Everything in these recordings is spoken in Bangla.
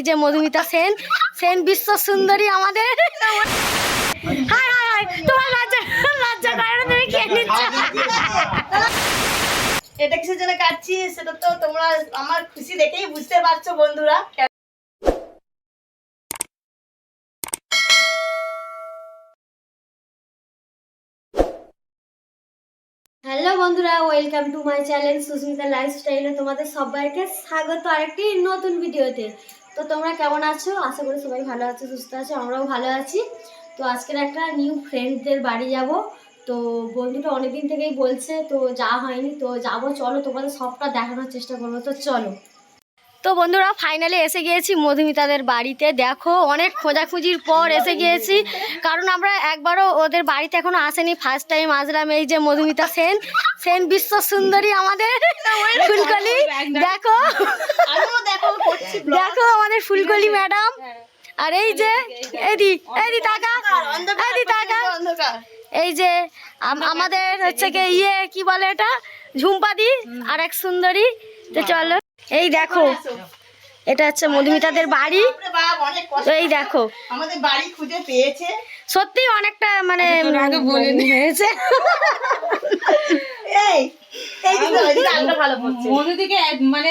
এই যে মধুমিতা সেন। সেন বিশ্ব সুন্দরী আমাদের। হাই হাই হাই তোমার লজ্জা লজ্জা করে তুমি খেয়ে নিচ্ছ। এটা কিসের জন্য কাটছি? সেটা তো তোমরা আমার খুশি দেখেই বুঝতে পারছ বন্ধুরা। হ্যালো বন্ধুরা welcome to my channel Susmita লাইফস্টাইলে তোমাদের সবাইকে স্বাগত আরেকটি নতুন ভিডিওতে। তো তোমরা কেমন আছো? আশা করি সবাই ভালো আছো, সুস্থ আছো, আমরাও ভালো আছি। তো আজকের একটা নিউ ফ্রেন্ডদের বাড়ি যাব। তো বন্ধুটা অনেকদিন থেকেই বলছে, তো যাওয়া হয়নি, তো যাব, চলো তোমাদের সবটা দেখানোর চেষ্টা করব। তো চলো। তো বন্ধুরা ফাইনালি এসে গিয়েছি মধুমিতাদের বাড়িতে। দেখো, অনেক খোঁজাখুঁজির পর এসে গিয়েছি। কারণ আমরা একবারও ওদের বাড়িতে এখনও আসেনি। ফার্স্ট টাইম আসলাম এই যে মধুমিতা সেন। সেন বিশ্ব সুন্দরী আমাদের ফুলকলি। দেখো। দেখো আমাদের ফুলকলি ম্যাডাম। আর এই যে এদি এদি টাকা। এদি টাকা। এই যে আমাদের হচ্ছে কি ইয়ে কি বলে এটা? ঝুম্পাদি আর এক সুন্দরী। তো চলো এই দেখো এটা হচ্ছে মধুমিতাদের বাড়ি। তো এই দেখো আমাদের বাড়ি খুঁজে পেয়েছে সত্যি অনেকটা মানে হয়েছে। এই মানে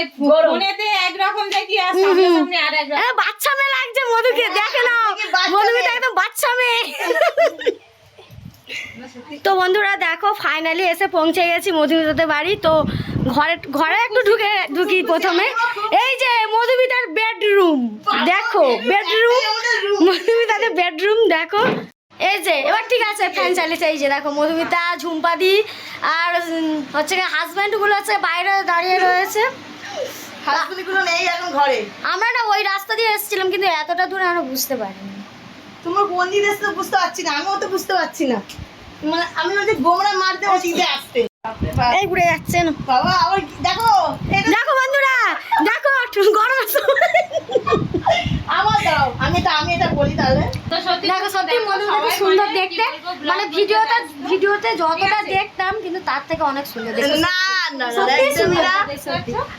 বাচ্চা মেয়ে লাগছে মধুকে দেখে না মধুমিতা একদম বাচ্চা মেয়ে। তো বন্ধুরা দেখো ফাইনালি এসে পৌঁছে গেছি মধুমিতাদের বাড়ি। তো ঘরে ঘরে একটু ঢুকে ঢুকি প্রথমে। এই যে মধুমিতার বেডরুম দেখো বেডরুম মধুমিতাদের বেডরুম দেখো। এই যে এবার ঠিক আছে ফ্যান চালিয়েছে এই যে দেখো মধুমিতা ঝুম্পাদি আর হচ্ছে হাজব্যান্ডগুলো হচ্ছে বাইরে দাঁড়িয়ে রয়েছে। নেই এখন ঘরে। আমরা না ওই রাস্তা দিয়ে এসেছিলাম কিন্তু এতটা দূরে আমরা বুঝতে পারিনি। তোমরা কোন দিকে এসছো বুঝতে পারছি না আমিও তো বুঝতে পারছি না। মানে আমি যে গোমরা মারতে পারছি যে আসতে এই ঘুরে যাচ্ছেন। বাবা আবার দেখো দেখো বন্ধুরা দেখো গরম আমার দাও আমি এটা আমি এটা বলি তাহলে। দেখো সত্যি দেখো, মধুমিতা সবাই সুন্দর মানে দেখতে। মানে vlog ভিডিওতে ভিডিওতে যতটা আছে। দেখতাম কিন্তু তার থেকে অনেক সুন্দর দেখতে। না না।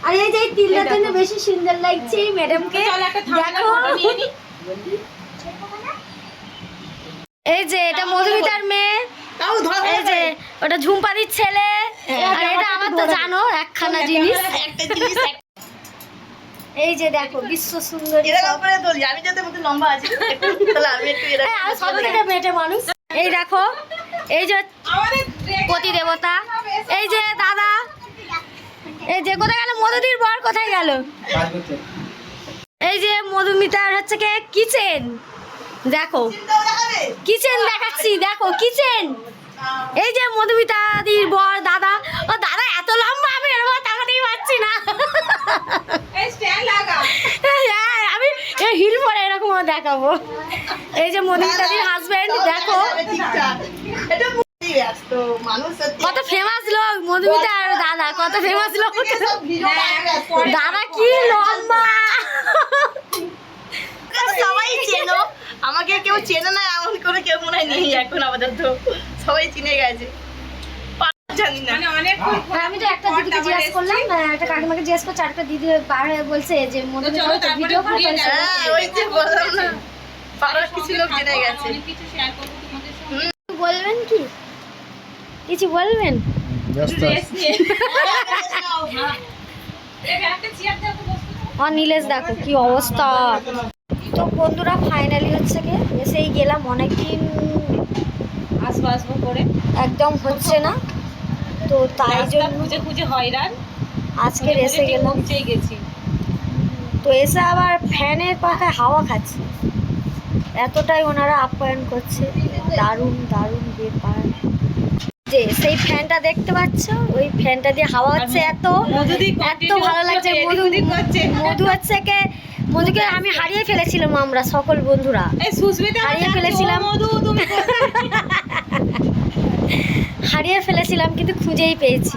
আর এই যে এই তিনটা তিনটা বেশি সুন্দর লাগছে এই ম্যাডামকে দেখো। এই যে এটা মধুমিতার মেয়ে। এই যে ওটা ঝুম্পাদির ছেলে। আর এটা আমার তো জানো একখানা জিনিস। একটা জিনিস এই যে দেখো বিশ্ব সুন্দরী এরকম করে ধরি আমি যাতে মধ্যে লম্বা আছি তাহলে আমি একটু এই, এরকম সব থেকে মেটে মানুষ। এই দেখো এই যে আমাদের পতি দেবতা। এই যে দাদা। এই যে কোথায় গেল? মধুদির বর কোথায় গেল? এই যে মধুমিতার হচ্ছে কে? কিচেন। দেখো। কিচেন দেখাচ্ছি? দেখো কিচেন এই যে মধুমিতা দির বর দাদা। ও দাদা এত লম্বা আমি এরকম তাকাতেই পারছি না। এই স্ট্যান্ড লাগা। হ্যাঁ, আমি এই হিল পরে এরকম দেখাবো। এই যে মধুমিতাদির হাজবেন্ড দেখো। কত ফেমাস লোক মধুমিতা আর দাদা কত ফেমাস লোক। ব্যস্ত। দাদা কি লম্বা। সবাই চেনো? আমাকে কেউ চেনে না এমন করে কেউ মনে হয় নেই এখন আমাদের তো। সবাই চিনে গেছে। পা- জানি না। মানে হ্যাঁ, আমি তো একটা দিদিকে জিজ্ঞেস করলাম একটা কাকিমাকে জিজ্ঞেস করছি আরেকটা দিদি বার হয়ে বলছে যে চলো ভিডিও করে। হ্যাঁ ওই যে বললাম না পাড়ার কিছু লোক জেনে গেছে। বলবেন কি? কিছু বলবেন? Rest নিয়ে। এই একটা চেয়ার দাও তো বসতে দাও। ও নীলেশ দেখো কি অবস্থা? তো বন্ধুরা ফাইনালি হচ্ছে কি এসেই গেলাম অনেকদিন আসব আসব করে। একদম হচ্ছে না। তো তাই জন্য খুঁজে খুঁজে হয়রান। আজকের এসে গেলাম। গেছি। তো এসে আবার ফ্যানের পাখায় হাওয়া খাচ্ছে। এতটাই ওনারা আপ্যায়ন করছে। দারুণ দারুণ ব্যাপার। যে সেই ফ্যানটা দেখতে পাচ্ছ? ওই ফ্যানটা দিয়ে হাওয়া হচ্ছে এত এত ভালো লাগছে। মধু মধু হচ্ছে কে মধুকে আমি হারিয়ে ফেলেছিলাম আমরা সকল বন্ধুরা। হারিয়ে ফেলেছিলাম। মধু হারিয়ে ফেলেছিলাম কিন্তু খুঁজেই পেয়েছি।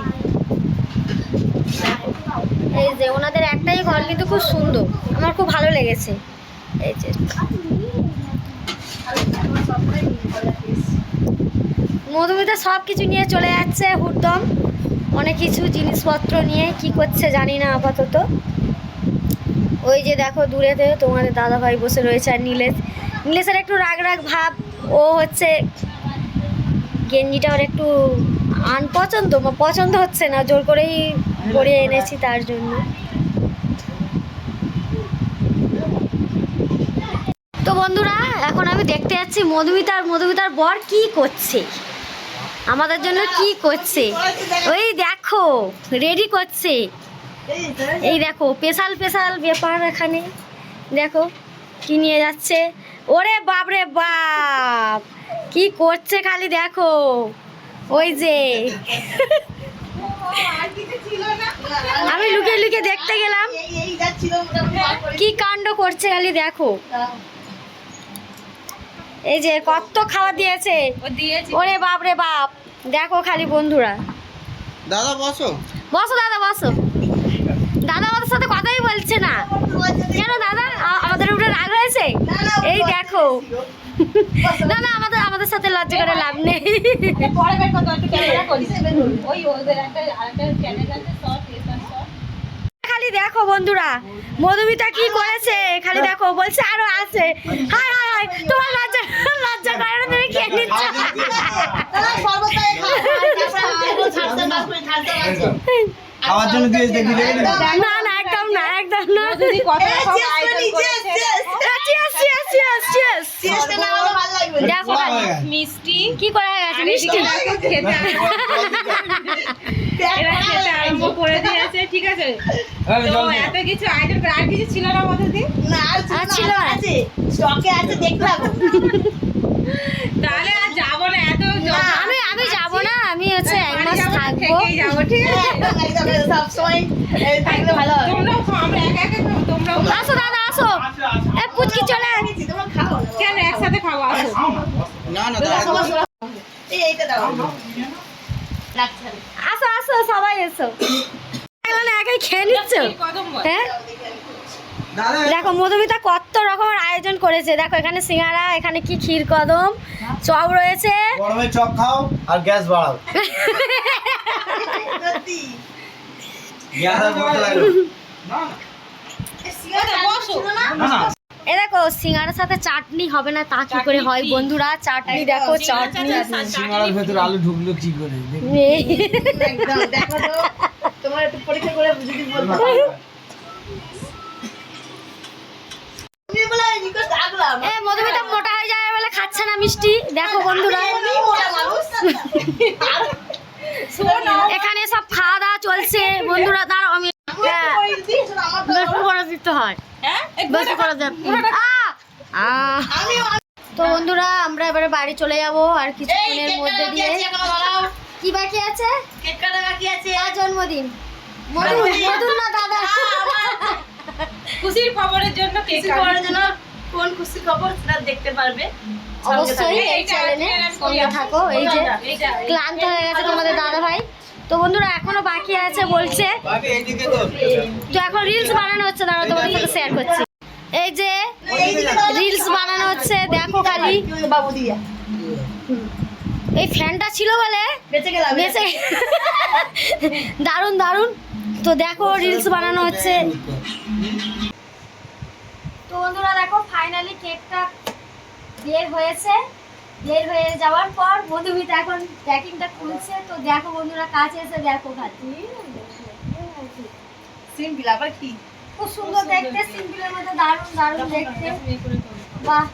এই যে ওনাদের একটাই ঘর কিন্তু খুব সুন্দর। আমার খুব ভালো লেগেছে। এই যে। মধুমিতা সব কিছু নিয়ে চলে যাচ্ছে হুরদম অনেক কিছু জিনিসপত্র নিয়ে কি করছে জানি না আপাতত। ওই যে দেখো দূরেতে তোমাদের দাদা ভাই বসে রয়েছে আর নীলেশ। নীলেশের একটু রাগ রাগ ভাব, ও হচ্ছে গেঞ্জিটা ওর একটু আনপছন্দ পছন্দ হচ্ছে না, জোর করেই পরিয়ে এনেছি তার জন্য। তো বন্ধুরা, এখন আমি দেখতে যাচ্ছি মধুমিতার মধুমিতার বর কি করছে? আমাদের জন্য কি করছে? ওই দেখো রেডি করছে। এই দেখো স্পেশাল স্পেশাল ব্যাপার এখানে। দেখো কি নিয়ে যাচ্ছে? ওরে বাপ রে বাপ! কি করছে খালি দেখো। ওই যে। আমি লুকিয়ে লুকিয়ে দেখতে গেলাম। কি কাণ্ড করছে খালি দেখো। এই যে কত খাওয়া দিয়েছে। ওরে বাপ রে বাপ! দেখো খালি বন্ধুরা। দাদা বসো। বসো দাদা বসো। সাথে কথাই বলছে না। কেন দাদা? আমাদের উপরে রাগ হয়েছে? এই দেখো। না না আমাদের আমাদের সাথে লজ্জা করে লাভ নেই। খালি দেখো বন্ধুরা মধুমিতা কি করেছে? খালি দেখো বলছে আরও আছে। হাই হাই হাই তোমার লজ্জা লজ্জা করে না তুমি খেয়ে নিচ্ছ? খাওয়ার জন্য দেখি না একদম না যদি কত সব আয়োজন করেছে। না ভালো লাগবে দেখো মিষ্টি। কি করে গেছে? মিষ্টি? খেতে এরা খেতে আরম্ভ করে দিয়েছে ঠিক আছে? তো এত কিছু আয়োজন করে আর কিছু ছিল না না, আর ছিল। আছে। স্টকে আছে, হবে। তাহলে আর যাব না এত আমি আমি যাব না আমি হচ্ছে এক মাস থাকব থেকেই যাব ঠিক আছে একদম, একদম, সবসময়, এই, থাকলে ভালো। তোমরাও খাও আমরা একা একা খাব আসো দাদা আসো এ পুচকি চলে আয়। খেয়েছি, তোমরা খাও না। কেন একসাথে খাব আসো না না দাদা, দাদা সবার সবার- এই, এইটা দাও। আসো আসো সবাই এসো একাই খেয়ে নিচ্ছ হ্যাঁ দেখো মধুমিতা কত রকমের আয়োজন করেছে দেখো এখানে সিঙ্গারা এখানে কি ক্ষীর কদম চপ রয়েছে গরমে চপ খাও আর গ্যাস বাড়াও সত্যি। না এ দেখো সিঙ্গারার সাথে চাটনি হবে না তা কি করে হয় বন্ধুরা? চাটনি দেখো চাটনি। ভেতরে আলু ঢুকলো কি করে? একদম, দেখো তো। তোমার একটু পরীক্ষা করে যদি। এ মধুমিতা মোটা হয়ে যায় বলে খাচ্ছে না মিষ্টি। দেখো বন্ধুরা। মোটা মানুষ সব খাওয়া দাওয়া চলছে বন্ধুরা দাঁড়াও আমি হ্যাঁ ওই দিস, আমার তো- বেশি করে দিতে হয় হ্যাঁ এই বেশি করে দেব আহ! আহ! আমি তো বন্ধুরা আমরা এবারে বাড়ি চলে যাব আর কিছুক্ষণের মধ্যে দিয়ে। কি বাকি আছে? কেক কাটা বাকি আছে। কার জন্মদিন। মধু মধু না দাদা খুশির খবরের জন্য কেক জন্য কোন খুশি খবর সেটা দেখতে পারবে। অবশ্যই এই চ্যানেলে সঙ্গে থাকো। এই যে ক্লান্ত হয়ে গেছে তোমাদের দাদা ভাই তো বন্ধুরা এখনও বাকি আছে বলছে। তো। তো এখন রিলস বানানো হচ্ছে দাঁড়া তোমাদের সাথে শেয়ার করছি। এই যে রিলস বানানো হচ্ছে দেখো খালি। বাবু দিয়া এই ফ্যানটা ছিল বলে বেঁচে দারুণ দারুণ। তো দেখো রিলস বানানো হচ্ছে। তো বন্ধুরা দেখো ফাইনালি কেকটা বের হয়েছে। বের হয়ে যাওয়ার পর মধুমিতা এখন প্যাকিংটা খুলছে। তো দেখো বন্ধুরা কাছে এসে দেখো খালি সিম্পল আবার কি? খুব সুন্দর দেখতে সিম্পলের মধ্যে দারুণ দারুণ দেখতে। বাহ।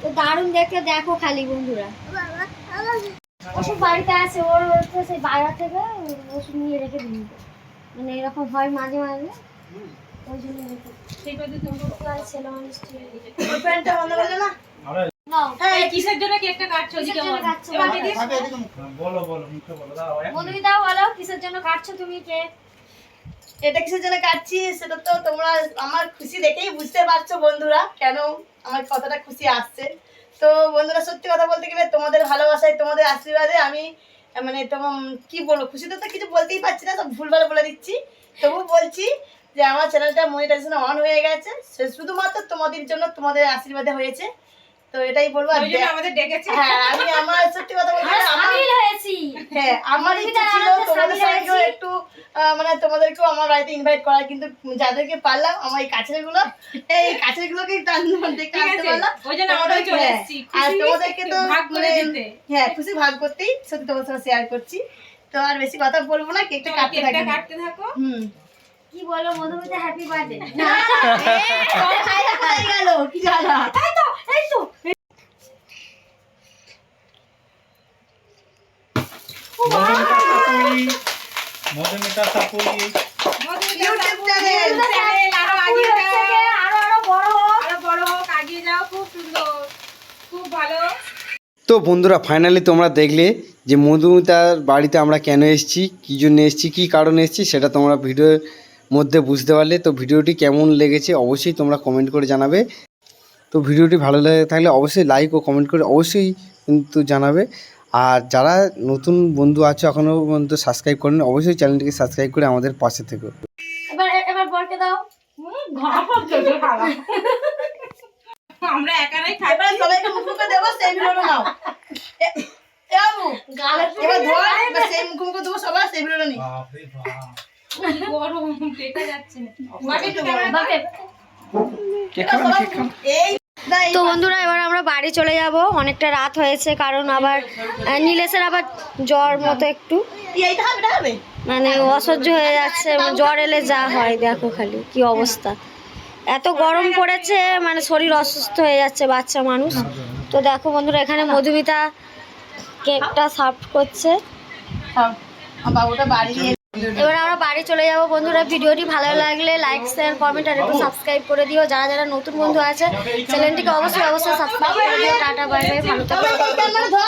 তো দারুণ দেখতে দেখো খালি বন্ধুরা। ওষুধ বাড়িতে আছে ওর হচ্ছে সেই বাইরে থেকে ওষুধ নিয়ে রেখে দিন মানে এরকম হয় মাঝে মাঝে। ওই জন্য রেখে ছেলে মানুষ ছিল। প্যান্টটা বন্ধ করলে না? এটা কিসের জন্য কাটছি? সেটা তো তোমরা আমার খুশি দেখেই বুঝতে পারছ বন্ধুরা কেন আমার কতটা খুশি আসছে। তো বন্ধুরা সত্যি কথা বলতে গেলে তোমাদের ভালোবাসায় তোমাদের আশীর্বাদে আমি মানে তোমার কি বলব খুশিতে তো কিছু বলতেই পারছি না সব ভুলভাল বলে দিচ্ছি। তবু বলছি যে আমার চ্যানেলটা মনিটাইজেশন অন হয়ে গেছে। সে শুধুমাত্র তোমাদের জন্য তোমাদের আশীর্বাদে হয়েছে। তো এটাই বলব আর আমাদের ডেকেছে। হ্যাঁ আমি আমার সত্যি কথা বলতে আমরা গেলে আমার সামিল হয়েছি। হ্যাঁ আমার ইচ্ছা ছিল তোমাদের সামিল একটু মানে তোমাদেরকেও আমার বাড়িতে ইনভাইট করার কিন্তু যাদেরকে পারলাম আমার এই কাছেরগুলো এই কাছের গুলোকে একটু দেখতে আসতে পারলাম। ওই জন্য আমরাও চলে হ্যাঁ, এসেছি। আর খুশি? তোমাদেরকে তো ভাগ করে মানে- দিতে। হ্যাঁ খুশি ভাগ করতেই সত্যি তোমার সাথে শেয়ার করছি। তো আর বেশি কথা বলব না কেকটা কাটতে কেকটা থাকি। কাটতে থাকো। হুম। কি বলো মধুমিতা হ্যাপি বার্থডে কোথায় গেল কি জ্বালা। এই তো এই তো Madhumita Sapuri YouTube channel channel আরও আগিয়ে হচ্ছে যাও। গিয়ে আরও আরও বড় হোক। আরও বড় হোক আগিয়ে যাও খুব সুন্দর। খুব ভালো। তো বন্ধুরা ফাইনালি তোমরা দেখলে যে মধুমিতার বাড়িতে আমরা কেন এসেছি কী জন্য এসেছি কী কারণে এসেছি সেটা তোমরা ভিডিওর মধ্যে বুঝতে পারলে। তো ভিডিওটি কেমন লেগেছে অবশ্যই তোমরা কমেন্ট করে জানাবে। তো ভিডিওটি ভালো লেগে থাকলে অবশ্যই লাইক ও কমেন্ট করে অবশ্যই কিন্তু জানাবে। আর যারা নতুন বন্ধু আছে এখনও পর্যন্ত সাবস্ক্রাইব করেন অবশ্যই চ্যানেলটিকে সাবস্ক্রাইব করে আমাদের পাশে থেকো। এবার এবার বরকে দাও। আমরা একারাই খাই সবাইকে মুখ মুখে দেবো সেই ভিডিওটা নাও। এ- এ গালে এবার ধর এবার সেই মুখ মুখে দেবো সবার সেই ভিডিওটা নি। বাপরে বাপ। গরম দেখা যাচ্ছে। না তো বন্ধুরা এবার আমরা বাড়ি চলে যাব। অনেকটা রাত হয়েছে কারণ আবার নীলেশের আবার জ্বর মতো একটু। মানে অসহ্য হয়ে যাচ্ছে জ্বর এলে যা হয় দেখো খালি কি অবস্থা। এত গরম পড়েছে মানে শরীর অসুস্থ হয়ে যাচ্ছে বাচ্চা মানুষ। তো দেখো বন্ধুরা এখানে মধুমিতা কেকটা সার্ভ করছে। হ্যাঁ, বাবুটা বাড়ি নিয়ে এবার আমরা বাড়ি চলে যাব বন্ধুরা ভিডিওটি ভালো লাগলে লাইক শেয়ার কমেন্ট আর একটু সাবস্ক্রাইব করে দিও যারা যারা নতুন বন্ধু আছে চ্যানেলটিকে অবশ্যই অবশ্যই সাবস্ক্রাইব করে দিও টাটা বাই বাই ভালো থাকো